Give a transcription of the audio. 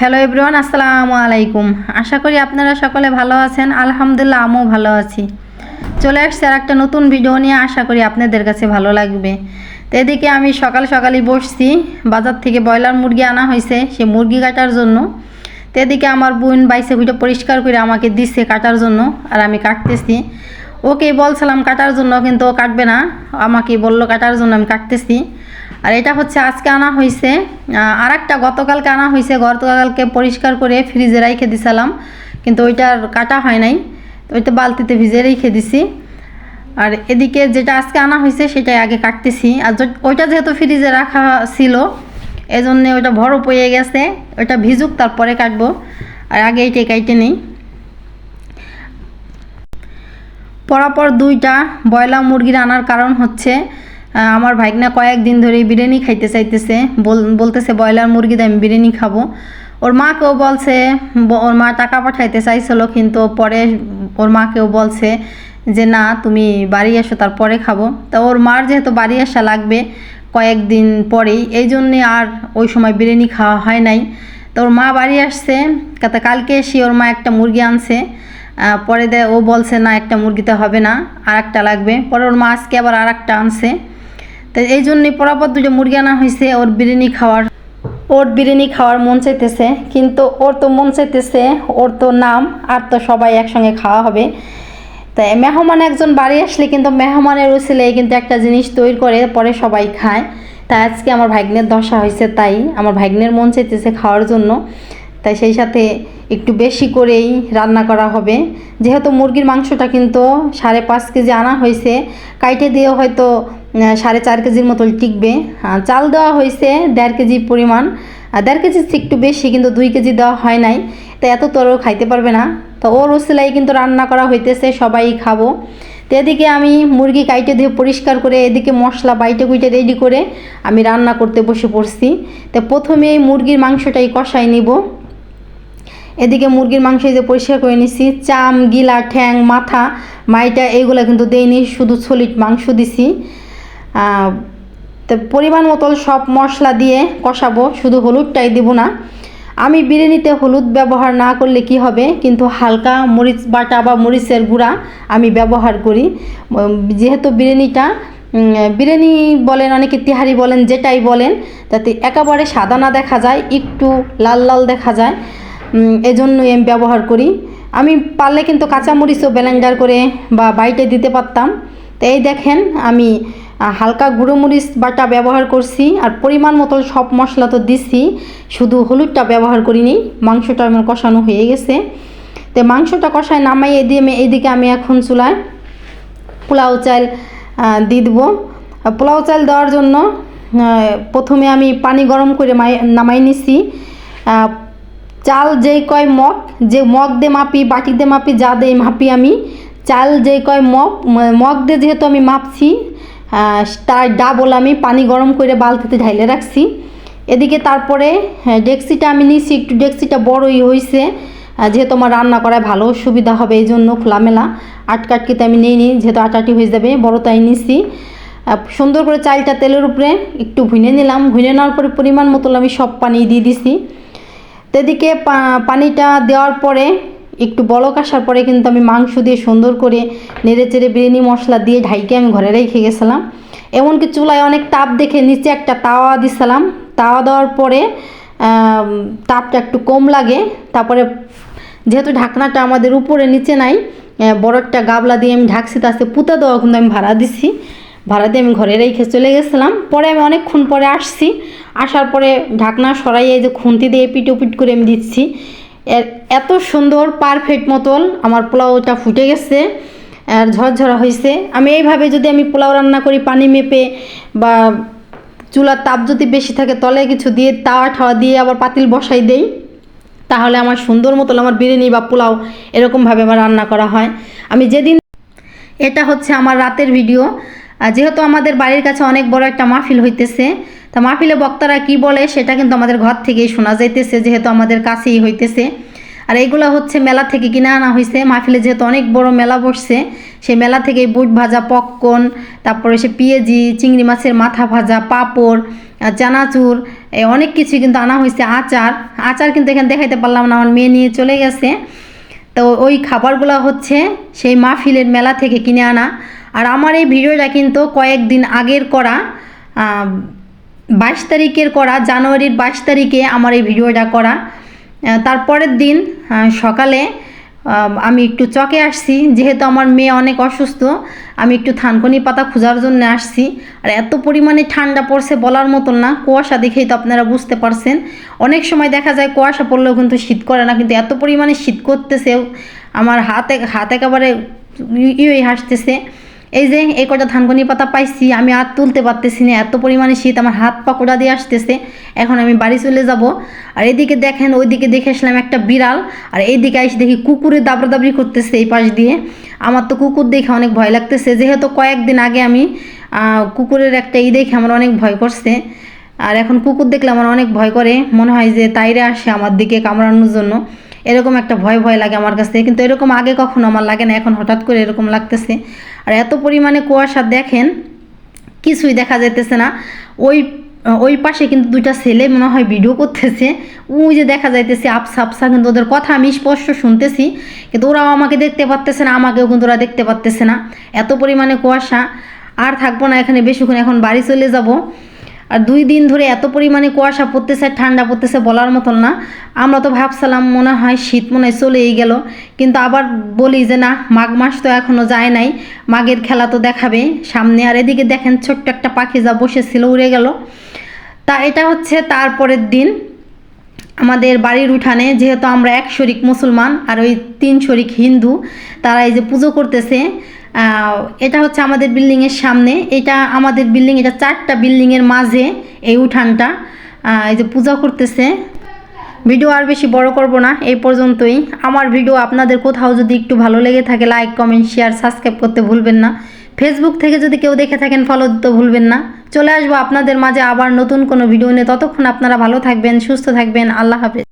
Hello everyone আসসালামু আলাইকুম। আশা করি আপনারা সকলে ভালো আছেন। আলহামদুলিল্লাহ, আমিও ভালো আছি। চলে আসছে আর একটা নতুন ভিডিও নিয়ে। আশা করি আপনাদের কাছে ভালো লাগবে। তো এদিকে আমি সকাল সকালই বসছি। বাজার থেকে ব্রয়লার মুরগি আনা হয়েছে সে মুরগি কাটার জন্য। তো এদিকে আমার বোন বাইসে ভিডিও পরিষ্কার করে আমাকে দিচ্ছে কাটার জন্য আর আমি কাটতেছি। ওকে বলছিলাম কাটার জন্য, কিন্তু ও কাটবে না। আমাকে বলল কাটার জন্য আমি কাটতেছি। আর এটা হচ্ছে আজকে আনা হয়েছে আর একটা গতকালকে আনা হয়েছে গতকালকে পরিষ্কার করে ফ্রিজে রেখে দিছিলাম, কিন্তু ওইটার কাটা হয় নাই। ওইটা বালতিতে ভিজে রেখে দিছি। আর এদিকে যেটা আজকে আনা হয়েছে সেটাই আগে কাটতেছি। আর ওইটা যেহেতু ফ্রিজে রাখা ছিল এই জন্যে ওইটা বরফ হয়ে গেছে। ওইটা ভিজুক, তারপরে কাটবো। আর আগে এইটাই কাইটে নেই। পরাপর দুইটা ব্রয়লার মুরগির আনার কারণ হচ্ছে আমার ভাইগনা কয়েকদিন ধরে বিরিয়ানি খাইতে চাইতেছে। বল- বলতেছে, ব্রয়লার মুরগি দিয়ে আমি বিরিয়ানি খাব। ওর মাকেও বলছে ওর মা টাকা পাঠাইতে চাইছিল, কিন্তু পরে ওর মাকেও বলছে যে, না, তুমি বাড়ি এসো, তারপরে খাব। তা ওর মার যেহেতু বাড়ি আসা লাগবে কয়েকদিন পরেই, এই জন্যে আর ওই সময় বিরিয়ানি খাওয়া হয় নাই। তো ওর মা বাড়ি আসছে, তা কালকে এসে ওর মা একটা মুরগি আনছে। পরে দেয় ও বলছে, না, একটা মুরগিতে হবে না আর একটা লাগবে। পরে ওর মা আজকে আবার আর একটা আনছে। তো এই জন্যই পরাপর দুটো মুরগি আনা হয়েছে, ওর বিরিয়ানি খাওয়ার। ওর বিরিয়ানি খাওয়ার মন চাইতেছে, কিন্তু ওর তো মন চাইতেছে, ওর তো নাম আর তো সবাই একসঙ্গে খাওয়া হবে। তাই মেহমান একজন বাড়ি আসলে কিন্তু মেহমানের উচিলে কিন্তু একটা জিনিস তৈরি করে, পরে সবাই খায়। তাই আজকে আমার ভাগ্নের দশা হয়েছে তাই, আমার ভাগ্নের মন চাইতেছে খাওয়ার জন্য। তাই সেই সাথে একটু বেশি করেই রান্না করা হবে। যেহেতু মুরগির মাংসটা কিন্তু সাড়ে পাঁচ কেজি আনা হয়েছে, কাইটে দিয়ে হয়তো সাড়ে চার কেজির মতো টিকবে। চাল দেওয়া হয়েছে দেড় কেজি পরিমাণ। দেড় চেয়ে একটু বেশি, কিন্তু দুই কেজি দেওয়া হয় নাই। তাই এত তরও খাইতে পারবে না। তো ওর ওসিলাই কিন্তু রান্না করা হইতেছে, সবাই খাব। তো এদিকে আমি মুরগি কাইটে দিয়ে পরিষ্কার করে এদিকে মশলা বাইটে কুইটে রেডি করে আমি রান্না করতে বসে পড়ছি। তো প্রথমে এই মুরগির মাংসটাই কষাই নিব। এদিকে মুরগির মাংস এই যে পরিষ্কার করে নিছি, চাম, গিলা, ঠ্যাং, মাথা, মাইটা এইগুলো কিন্তু দেইনি, শুধু সলিড মাংস দিছি। তো পরিমাণ মতো সব মশলা দিয়ে কষাবো, শুধু হলুদটাই দিব না। আমি বিরিয়ানিতে হলুদ ব্যবহার না করলে কি হবে, কিন্তু হালকা মরিচ বাটা বা মরিচের গুঁড়া আমি ব্যবহার করি। যেহেতু বিরিয়ানিটা বিরিয়ানি বলেন, অনেকে তিহারি বলেন, যেটাই বলেন, তাতে একেবারে সাদা না দেখা যায়, একটু লাল লাল দেখা যায়। এজন্যই আমি ব্যবহার করি। আমি পারলে কিন্তু কাঁচামরিচও ব্লেন্ডার করে বা বাইটে দিতে পারতাম। তো এই দেখেন, আমি হালকা গুঁড়ো মরিচ বাটা ব্যবহার করছি আর পরিমাণ মতো সব মশলা তো দিছি, শুধু হলুদটা ব্যবহার করিনি, মাংসটা আমার কষানো হয়ে গেছে। তো মাংসটা কষায় নামাই দিয়ে আমি এইদিকে আমি এখন চুলায় পোলাও চাল দিয়ে দেবো। পোলাও চাল দেওয়ার জন্য প্রথমে আমি পানি গরম করে মাই, নামাই নিছি। চাল যেই কয় মগ যে মগ দিয়ে মাপি বাটি দিয়ে মাপি যা দিয়ে মাপি আমি। চাল যেই কয় মগ মগ দিয়ে যেহেতু আমি মাপছি তার ডাবল আমি পানি গরম করে বালতিতে ঢাইলে রাখছি। এদিকে তারপরে হ্যাঁ, ডেক্সিটা আমি নিছি একটু ডেক্সিটা বড়ই হয়েছে যেহেতু আমার রান্না করায় ভালো সুবিধা হবে এই জন্য খোলামেলা আটকাটকিতে আমি নিয়ে নিই যেহেতু আটাটি হয়ে যাবে বড় তাই নিছি। সুন্দর করে চালটা তেলের উপরে একটু ভুনে নিলাম। ভুনে নেওয়ার পরে পরিমাণ মতো আমি সব পানি দিয়ে দিছি। তো এদিকে পা- পানিটা দেওয়ার পরে, একটু বলক আসার পরে কিন্তু আমি মাংস দিয়ে সুন্দর করে নেড়ে চেড়ে বিরিয়ানি মশলা দিয়ে ঢাইকে আমি ঘরে রেখে গেছিলাম। এমনকি চুলায় অনেক তাপ দেখে নিচে একটা তাওয়া দিছিলাম। তাওয়া দেওয়ার পরে তাপটা একটু কম লাগে। তারপরে যেহেতু ঢাকনাটা আমাদের উপরে নিচে নাই বড় একটা গাবলা দিয়ে আমি ঢাকছি তাতে পুঁতা দেওয়া কিন্তু আমি ভাড়া দিছি। ভাড়া দিয়ে আমি ঘরে রেখে চলে গেছিলাম। পরে আমি অনেকক্ষণ পরে আসছি। আসার পরে ঢাকনা সরাইয়ে যে খুন্তি দিয়ে পিট পিট করে আমি দিচ্ছি। এত সুন্দর পারফেক্ট মতন আমার পোলাওটা ফুটে গেছে, আর ঝরঝরা হয়েছে আমি এইভাবে যদি আমি পোলাও রান্না করি, পানি মেপে বা চুলার তাপ যদি বেশি থাকে, তলে কিছু দিয়ে তাওয়া ঠাওয়া দিয়ে আবার পাতিল বসাই দেই, তাহলে আমার সুন্দর মতো আমার বিরিয়ানি বা পোলাও এরকমভাবে আমার রান্না করা হয়। আমি যেদিন, এটা হচ্ছে আমার রাতের ভিডিও আর যেহেতু আমাদের বাড়ির কাছে অনেক বড় একটা মাহফিল হইতেছে, তা মাহফিলে বক্তারা কি বলে সেটা কিন্তু আমাদের ঘর থেকেই শোনা যাইতেছে, যেহেতু আমাদের কাছেই হইতেছে। আর এগুলো হচ্ছে মেলা থেকে কিনে আনা হয়েছে মাহফিলে যেহেতু অনেক বড় মেলা বসছে, সেই মেলা থেকে বুট ভাজা, পপকর্ন, তারপরে সে পেঁয়াজি, চিংড়ি মাছের মাথা ভাজা, পাঁপড় চানাচুর অনেক কিছু কিন্তু আনা হয়েছে আচার। আচার কিন্তু এখানে দেখাইতে পারলাম না, আমার মেয়ে নিয়ে চলে গেছে। তো ওই খাবারগুলো হচ্ছে সেই মাহফিলের মেলা থেকে কিনে আনা। আর আমার এই ভিডিওটা কিন্তু কয়েকদিন আগের করা বাইশ তারিখের করা, জানুয়ারির বাইশ তারিখে আমার এই ভিডিওটা করা। তারপরের দিন সকালে আমি একটু চকে আসছি, যেহেতু আমার মেয়ে অনেক অসুস্থ, আমি একটু থানকুনি পাতা খোঁজার জন্য আসছি। আর এত পরিমাণে ঠান্ডা পড়ছে বলার মতন না, কুয়াশা দেখেই তো আপনারা বুঝতে পারছেন। অনেক সময় দেখা যায় কুয়াশা পড়লেও কিন্তু শীত করে না, কিন্তু এত পরিমাণে শীত করতেছে আমার হাতে হাত একেবারে ইয়ে হাসতেছে। এই যে, এই কটা ধানগনি পাতা পাইছি, আমি আর তুলতে পারতেছি না, এত পরিমাণে শীত, আমার হাত পা কোড়া দিয়ে আসতেছে। এখন আমি বাড়ি চলে যাব। আর এদিকে দেখেন, ওইদিকে দেখে আসলাম একটা বিড়াল, আর এইদিকে এসে দেখি কুকুরে দাবড়াদাবড়ি করতেছে এই পাশ দিয়ে। আমার তো কুকুর দেখে অনেক ভয় লাগতেছে, যেহেতু কয়েকদিন আগে আমি কুকুরের একটা ই দেখে আমার অনেক ভয় করছে। আর এখন কুকুর দেখলে আমার অনেক ভয় করে, মনে হয় যে তাইরে আসে আমার দিকে কামড়ানোর জন্য। এরকম একটা ভয় ভয় লাগে আমার কাছে কিন্তু এরকম আগে কখনো আমার লাগে না, এখন হঠাৎ করে এরকম লাগতেছে। আর এত পরিমাণে কুয়াশা দেখেন, কিছুই দেখা যাইতেছে না। ওই ওই পাশে কিন্তু দুইটা ছেলে মনে হয় ভিডিও করতেছে। ওই যে দেখা যাইতেছে আপসা আপসা, কিন্তু ওদের কথা আমি স্পষ্ট শুনতেছি। কিন্তু ওরাও আমাকে দেখতে পারতেছে না, আমাকেও কিন্তু ওরা দেখতে পারতেছে না। এত পরিমাণে কুয়াশা, আর থাকব না এখানে, বেশিক্ষণ এখন বাড়ি চলে যাব। আর দুই দিন ধরে এত পরিমাণে কুয়াশা পড়তেছে, ঠান্ডা পড়তেছে বলার মতন না। আমরা তো ভাবছিলাম মনে হয় শীত মনে হয় চলেই গেল। কিন্তু আবার বলি যে না, মাঘ মাস তো এখনও যায় নাই। মাঘের খেলা তো দেখাবে সামনে। আর এদিকে দেখেন ছোট্ট একটা পাখি যা বসেছিল, উড়ে গেল। তা এটা হচ্ছে তারপরের দিন। আমাদের বাড়ির উঠানে, যেহেতু আমরা এক শরিক মুসলমান আর ওই তিন শরিক হিন্দু, তারা এই যে পুজো করতেছে এটা হচ্ছে আমাদের বিল্ডিংয়ের সামনে। এটা আমাদের বিল্ডিং এটা চারটা বিল্ডিংয়ের মাঝে এই উঠানটা। এই যে পূজা করতেছে। ভিডিও আর বেশি বড় করব না, এই পর্যন্তই। আমার ভিডিও আপনাদের কোথাও যদি একটু ভালো লেগে থাকে লাইক কমেন্ট শেয়ার সাবস্ক্রাইব করতে ভুলবেন না। ফেসবুক থেকে যদি কেউ দেখে থাকেন ফলো দিতে ভুলবেন না। চলে আসব আপনাদের মাঝে আবার নতুন কোনো ভিডিও নিয়ে। ততক্ষণ আপনারা ভালো থাকবেন, সুস্থ থাকবেন। আল্লাহ হাফেজ।